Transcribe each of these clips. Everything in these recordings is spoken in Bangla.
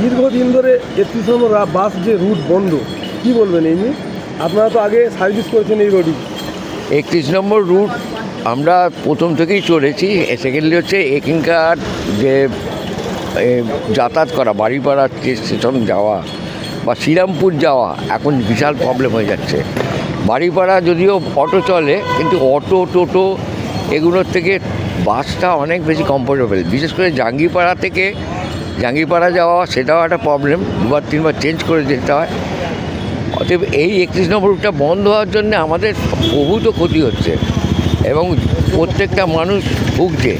দীর্ঘদিন ধরে একত্রিশ বাস যে রুট বন্ধ, কি বলবেন এই নিয়ে? আপনারা তো আগে সার্ভিস করেছেন এই রোডই একত্রিশ নম্বর রুট আমরা প্রথম থেকেই চলেছি সেকেন্ডলি হচ্ছে এখানকার যে যাতায়াত করা, বাড়িপাড়া স্টেশন যাওয়া বা শ্রীরামপুর যাওয়া, এখন বিশাল প্রবলেম হয়ে যাচ্ছে। বাড়িপাড়া যদিও অটো চলে, কিন্তু অটো টোটো এগুলোর থেকে বাসটা অনেক বেশি কমফোর্টেবল বিশেষ করে জাঙ্গিপাড়া থেকে জাঙ্গিপাড়া যাওয়া, সেটাও একটা প্রবলেম দুবার, তিনবার চেঞ্জ করে যেতে হয়। অতএব এই একত্রিশ নম্বর রুটটা বন্ধ হওয়ার জন্য আমাদের বহুত ক্ষতি হচ্ছে এবং প্রত্যেকটা মানুষ ভুগছে।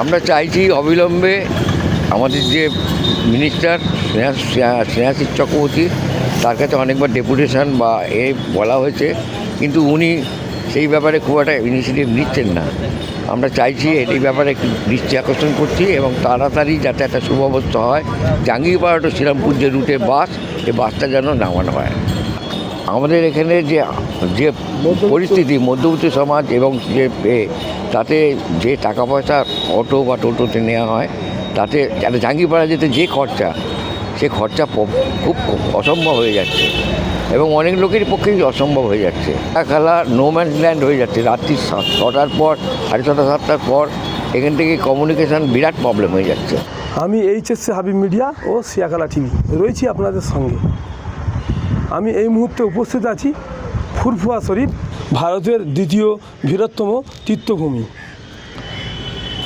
আমরা চাইছি অবিলম্বে আমাদের যে মিনিস্টার স্নেহাশিস চক্রবর্তী, তার কাছে অনেকবার ডেপুটেশন বা এ বলা হয়েছে। কিন্তু উনি সেই ব্যাপারে খুব একটা ইনিশিয়েটিভ নিচ্ছেন না। আমরা চাইছি এই ব্যাপারে দৃষ্টি আকর্ষণ করছি এবং তাড়াতাড়ি যাতে একটা সুব্যবস্থা হয়। জাঙ্গিপাড়া টু শ্রীরামপুর যে রুটে বাস এই বাসটা যেন নামানো হয়। আমাদের এখানে যে যে পরিস্থিতি, মধ্যবিত্ত সমাজ এবং যে তাতে যে টাকা পয়সা অটো বা টোটোতে নেওয়া হয়, তাতে একটা জাঙ্গিপাড়া যেতে যে খরচা, সে খরচা খুব অসম্ভব হয়ে যাচ্ছে। এবং অনেক লোকের পক্ষেই অসম্ভব হয়ে যাচ্ছে। খেলা নো ম্যানস ল্যান্ড হয়ে যাচ্ছে রাত্রি ছটার পর, সাড়ে ছটা, সাতটার পর, এখান থেকে কমিউনিকেশান বিরাট প্রবলেম হয়ে যাচ্ছে। আমি এইচএসসি হাবিব মিডিয়া ও সিয়াকালা টিভি রয়েছি আপনাদের সঙ্গে। আমি এই মুহূর্তে উপস্থিত আছি ফুরফুয়া শরীফ, ভারতের দ্বিতীয় বৃহত্তম তীর্থভূমি।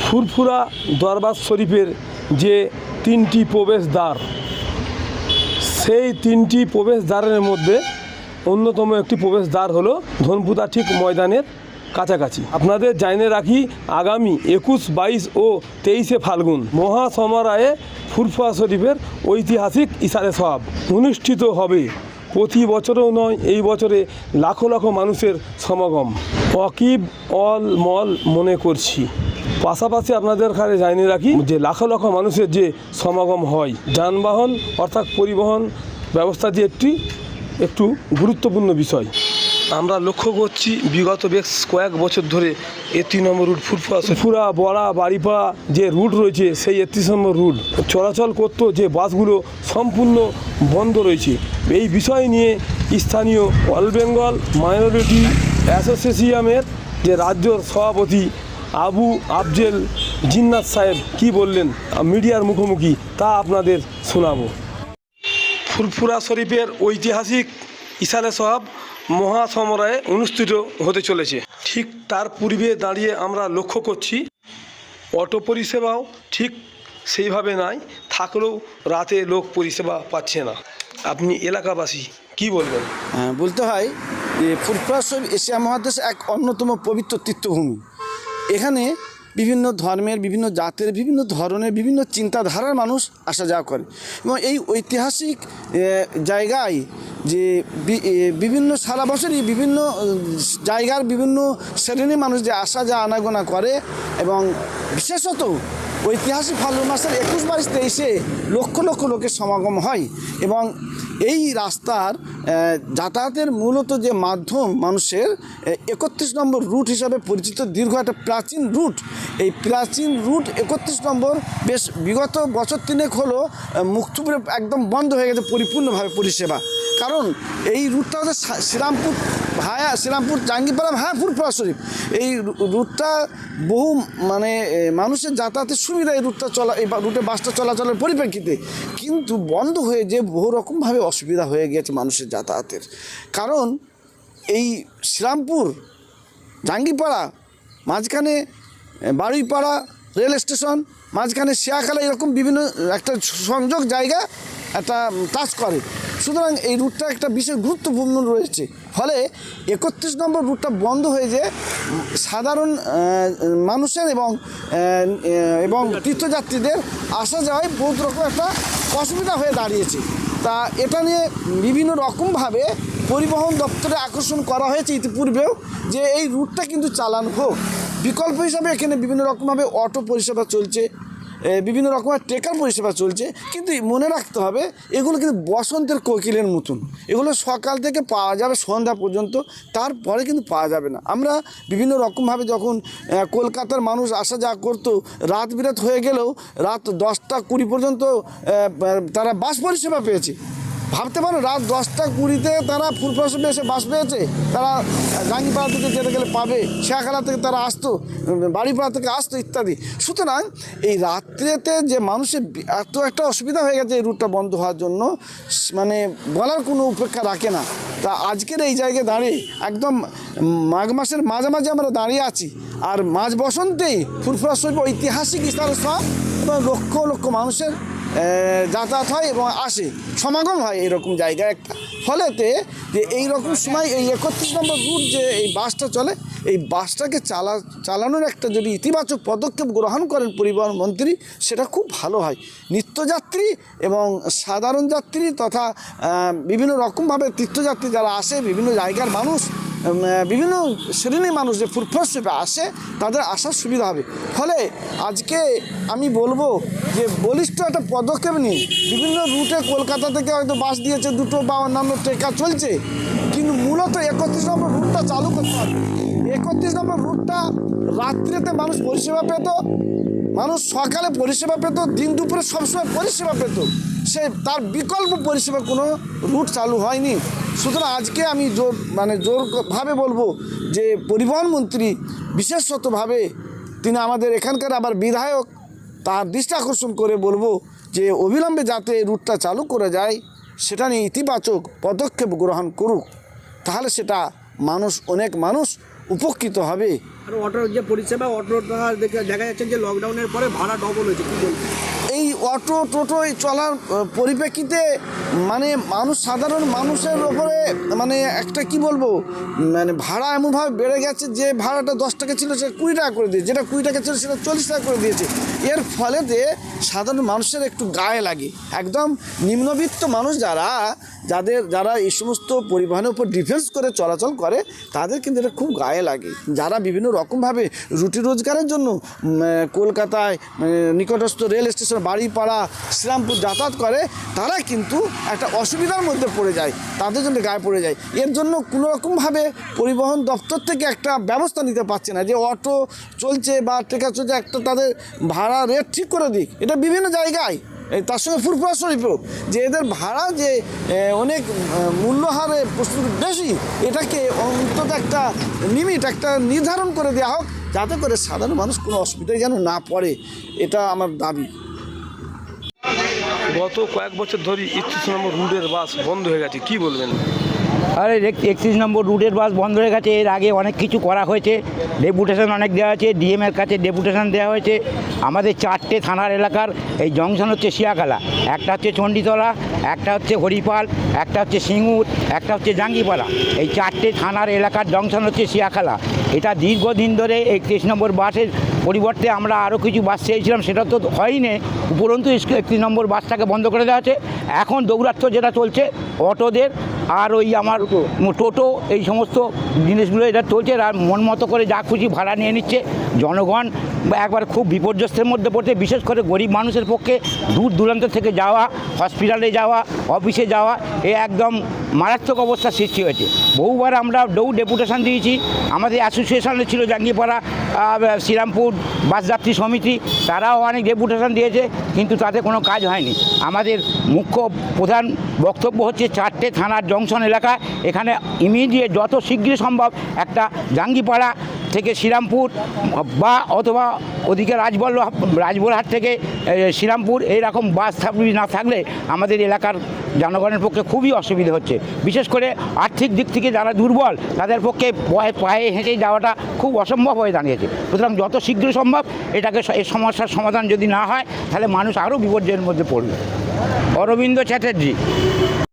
ফুরফুরা দরবার শরীফের যে তিনটি প্রবেশদ্বার সেই তিনটি প্রবেশদ্বারের মধ্যে অন্যতম একটি প্রবেশদ্বার হলো ধনপুতা ঠিক ময়দানের কাছাকাছি। আপনাদের জানিয়ে রাখি, আগামী একুশ, বাইশ ও তেইশে ফাল্গুন মহাসমারায়ে ফুরফুয়া শরীফের ঐতিহাসিক ইসারে সব অনুষ্ঠিত হবে। প্রতি বছরেও নয়, এই বছরে লাখো লাখো মানুষের সমাগম। অকিব অল মল মনে করছি। পাশাপাশি আপনাদের কাছে জানিয়ে রাখি যে লাখো লাখো মানুষের যে সমাগম হয়, যানবাহন অর্থাৎ পরিবহন ব্যবস্থা যে একটি, একটু গুরুত্বপূর্ণ বিষয়। আমরা লক্ষ্য করছি বিগত বেশ কয়েক বছর ধরে এ তিন নম্বর রুট ফুটফুরা ফুরা বড়া, বাড়িপাড়া যে রুট রয়েছে, সেই একত্রিশ নম্বর রুট চলাচল করতো যে বাসগুলো সম্পূর্ণ বন্ধ রয়েছে। এই বিষয় নিয়ে স্থানীয় অল বেঙ্গল মাইনরিটি অ্যাসোসিয়েশনের যে রাজ্য সভাপতি আবু আফজেল জিন্নাত সাহেব কি বললেন? মিডিয়ার মুখোমুখি তা আপনাদের শোনাবো। ফুরফুরা শরীফের ঐতিহাসিক ইসালে সাহাব মহাসমরায় অনুষ্ঠিত হতে চলেছে। ঠিক তার পূর্বে দাঁড়িয়ে আমরা লক্ষ্য করছি অটো পরিষেবাও ঠিক সেইভাবে নাই থাকলেও রাতে লোক পরিষেবা পাচ্ছে না। আপনি এলাকাবাসী কি বলবেন? হ্যাঁ, বলতে হয় যে ফুরফুরা শরীফ এশিয়া মহাদেশে এক অন্যতম পবিত্র তীর্থভূমি। এখানে বিভিন্ন ধর্মের, বিভিন্ন জাতের, বিভিন্ন ধরনের, বিভিন্ন চিন্তাধারার মানুষ আসা যাওয়া করে। এবং এই ঐতিহাসিক জায়গায় যে বিভিন্ন সারা বছরই বিভিন্ন জায়গার বিভিন্ন শ্রেণির মানুষ যে আসা যা আনাগোনা করে এবং বিশেষত ঐতিহাসিক ফাল্গুন মাসের একুশ বাইশ তেইশে লক্ষ লক্ষ লোকের সমাগম হয় এবং এই রাস্তার যাতায়াতের মূলত যে মাধ্যম মানুষের একত্রিশ নম্বর রুট হিসাবে পরিচিত, দীর্ঘ একটা প্রাচীন রুট। এই প্রাচীন রুট একত্রিশ নম্বর, বেশ বিগত বছর তিনেক হলো মুক্তপুরে একদম বন্ধ হয়ে গেছে, পরিপূর্ণভাবে পরিষেবা। কারণ এই রুটটা হচ্ছে শ্রীরামপুর ভায়া শ্রীরামপুর জাঙ্গিপাড়া ভায়া ফুরফুরা শরীফ এই রুটটা বহু মানে মানুষের যাতায়াতের সুবিধা এই রুটটা চলা এই রুটে বাসটা চলাচলের পরিপ্রেক্ষিতে। কিন্তু বন্ধ হয়ে যে বহু রকমভাবে অসুবিধা হয়ে গিয়েছে মানুষের যাতায়াতের। কারণ এই শ্রীরামপুর জাঙ্গিপাড়া মাঝখানে এ, বারুইপাড়া রেল স্টেশন মাঝখানে শিয়াখালা এরকম বিভিন্ন একটা সংযোগ জায়গা একটা টাচ করে। সুতরাং এই রুটটা একটা বিশেষ গুরুত্বপূর্ণ রয়েছে। ফলে একত্রিশ নম্বর রুটটা বন্ধ হয়ে যে সাধারণ মানুষের এবং এবং তীর্থযাত্রীদের আসা যাওয়ায় বহুত রকম একটা অসুবিধা হয়ে দাঁড়িয়েছে। তা এটা নিয়ে বিভিন্ন রকমভাবে পরিবহন দপ্তরে আকর্ষণ করা হয়েছে ইতিপূর্বেও যে এই রুটটা কিন্তু চালান হোক। বিকল্প হিসাবে এখানে বিভিন্ন রকমভাবে অটো পরিষেবা চলছে বিভিন্ন রকমের টেকার পরিষেবা চলছে, কিন্তু মনে রাখতে হবে, এগুলো কিন্তু বসন্তের কোকিলের মতন। এগুলো সকাল থেকে পাওয়া যাবে সন্ধ্যা পর্যন্ত, তারপরে কিন্তু পাওয়া যাবে না। আমরা বিভিন্ন রকমভাবে যখন কলকাতার মানুষ আসা যাওয়া করতো, রাত বিরাত হয়ে গেলেও রাত দশটা কুড়ি পর্যন্ত তারা বাস পরিষেবা পেয়েছে। ভাবতে পারো, রাত দশটা কুড়িতে তারা ফুলপ্রসবে এসে বাস পেয়েছে। তারা গাঙ্গিপাড়া থেকে যেতে গেলে পাবে শেখালা থেকে তারা আসতো, বাড়িপাড়া থেকে আসতো ইত্যাদি। সুতরাং এই রাত্রেতে যে মানুষের এত একটা অসুবিধা হয়ে গেছে এই রুটটা বন্ধ হওয়ার জন্য মানে বলার কোনো উপেক্ষা রাখে না। তা আজকের এই জায়গায় দাঁড়িয়ে একদম মাঘ মাসের মাঝামাঝি আমরা দাঁড়িয়ে আছি। আর মাঝ বসন্তেই ফুরফুরা শৈব ঐতিহাসিক স্থান এবং লক্ষ লক্ষ মানুষের যাতায়াত হয় এবং আসে। সমাগম হয় এরকম জায়গা একটা। ফলেতে যে এই রকম সময় এই একত্রিশ নম্বর রুট যে এই বাসটা চলে, এই বাসটাকে চালা, চালানোর একটা যদি ইতিবাচক পদক্ষেপ গ্রহণ করেন পরিবহন মন্ত্রী, সেটা খুব ভালো হয়। নিত্যযাত্রী এবং সাধারণ যাত্রী তথা বিভিন্ন রকমভাবে তীর্থযাত্রী যারা আসে, বিভিন্ন জায়গার মানুষ বিভিন্ন শ্রেণির মানুষ যে ফুটফার্সে আসে, তাদের আসার সুবিধা হবে। ফলে আজকে আমি বলব যে বলিষ্ঠ একটা পদক্ষেপ নিন। বিভিন্ন রুটে কলকাতা থেকে হয়তো বাস দিয়েছে দুটো বা অন্যান্য ট্রেকা চলছে, কিন্তু মূলত একত্রিশ নম্বর রুটটা চালু করতে হবে। একত্রিশ নম্বর রুটটা রাত্রিতে মানুষ পরিষেবা পেত, মানুষ সকালে পরিষেবা পেত, দিন দুপুরে সবসময় পরিষেবা পেত। সে তার বিকল্প পরিষেবা কোনো রুট চালু হয়নি। সুতরাং আজকে আমি জোর মানে জোরভাবে বলব যে পরিবহন মন্ত্রী বিশেষতভাবে তিনি আমাদের এখানকার আবার বিধায়ক, তার দৃষ্টি আকর্ষণ করে বলব যে অবিলম্বে যাতে রুটটা চালু করে যায়, সেটা নিয়ে ইতিবাচক পদক্ষেপ গ্রহণ করুক। তাহলে সেটা মানুষ, অনেক মানুষ উপকৃত হবে। আর অটোর যে পরিষেবা অটোটা দেখে যাচ্ছে যে লকডাউনের পরে ভাড়া ডবল হয়েছে, কি এই অটো টোটো চলার পরিপ্রেক্ষিতে মানে মানুষ, সাধারণ মানুষের ওপরে মানে একটা কি বলব মানে ভাড়া এমনভাবে বেড়ে গেছে যে ভাড়াটা দশ টাকা ছিল সেটা কুড়ি টাকা করে দিয়েছে, যেটা কুড়ি টাকা ছিল, সেটা চল্লিশ টাকা করে দিয়েছে। এর ফলেতে সাধারণ মানুষের একটু গায়ে লাগে। একদম নিম্নবিত্ত মানুষ যারা, যাদের, যারা এই সমস্ত পরিবহনের উপর ডিফেন্স করে চলাচল করে, তাদের কিন্তু এটা খুব গায়ে লাগে। যারা বিভিন্ন রকমভাবে রুটি রোজগারের জন্য কলকাতায় নিকটস্থ রেল স্টেশন, বাড়িপাড়া, শ্রীরামপুর যাতায়াত করে, তারা কিন্তু একটা অসুবিধার মধ্যে পড়ে যায়, তাদের জন্য গায়ে পড়ে যায়। এর জন্য কোনো রকমভাবে পরিবহন দপ্তর থেকে একটা ব্যবস্থা নিতে পারছে না যে অটো চলছে বা টেকা চলছে, একটা তাদের ভাড়া রেট ঠিক করে দিক। এটা বিভিন্ন জায়গায়। তার সঙ্গে ফুরফুরা শরীফও যে এদের ভাড়া যে অনেক মূল্যহারে প্রস্তুত বেশি, এটাকে অন্তত একটা লিমিট একটা নির্ধারণ করে দেওয়া হোক, যাতে করে সাধারণ মানুষ কোনো অসুবিধায় যেন না পড়ে। এটা আমার দাবি। গত কয়েক বছর ধরে নম্বর রুটের বাস বন্ধ হয়ে গেছে, কি বলবেন? আরে একত্রিশ নম্বর রুটের বাস বন্ধ হয়ে গেছে, এর আগে অনেক কিছু করা হয়েছে। ডেপুটেশন অনেক দেওয়া হয়েছে ডিএমের কাছে ডেপুটেশন দেওয়া হয়েছে। আমাদের চারটে থানার এলাকার, এই জংশন হচ্ছে শিয়াখালা। একটা হচ্ছে চণ্ডীতলা, একটা হচ্ছে হরিপাল, একটা হচ্ছে সিঙ্গুর, একটা হচ্ছে জাঙ্গিপাড়া। এই চারটে থানার এলাকার জংশন হচ্ছে শিয়াখালা। এটা দীর্ঘদিন ধরে একত্রিশ নম্বর বাসের পরিবর্তে আমরা আরও কিছু বাস চেয়েছিলাম, সেটা তো হয়নি। উপরন্তু একত্রিশ নম্বর বাসটাকে বন্ধ করে দেওয়া আছে এখন দৌরাত্ম্য যেটা চলছে, অটোদের আর ওই আমার টোটো, এই সমস্ত জিনিসগুলো এটা চলছে আর মন মতো করে যা খুশি ভাড়া নিয়ে নিচ্ছে। জনগণ একবার খুব বিপর্যস্তের মধ্যে পড়ছে, বিশেষ করে গরিব মানুষের পক্ষে দূর দূরান্ত থেকে যাওয়া হসপিটালে যাওয়া অফিসে যাওয়া, এ একদম মারাত্মক অবস্থার সৃষ্টি হয়েছে। বহুবার আমরা ডৌ ডেপুটেশন দিয়েছি, আমাদের অ্যাসোসিয়েশনে ছিল জাঙ্গিপাড়া শ্রীরামপুর বাসযাত্রী সমিতি, তারাও অনেক ডেপুটেশন দিয়েছে, কিন্তু তাতে কোনো কাজ হয়নি। আমাদের মুখ্য প্রধান বক্তব্য হচ্ছে চারটে থানার জংশন এলাকা, এখানে ইমিডিয়েট যত শীঘ্রই সম্ভব একটা জাঙ্গিপাড়া থেকে শ্রীরামপুর বা অথবা ওদিকে রাজবল্ল রাজবলহাট থেকে শ্রীরামপুর, এইরকম বাস থাকলে না থাকলে আমাদের এলাকার জনগণের পক্ষে খুবই অসুবিধা হচ্ছে। বিশেষ করে আর্থিক দিক থেকে যারা দুর্বল, তাদের পক্ষে পায়ে পায়ে হেঁটে যাওয়াটা খুব অসম্ভব হয়ে দাঁড়িয়েছে। সুতরাং যত শীঘ্র সম্ভব এটাকে এই সমস্যার সমাধান যদি না হয়, তাহলে মানুষ আরও বিপর্যয়ের মধ্যে পড়বে। অরবিন্দ চ্যাটার্জি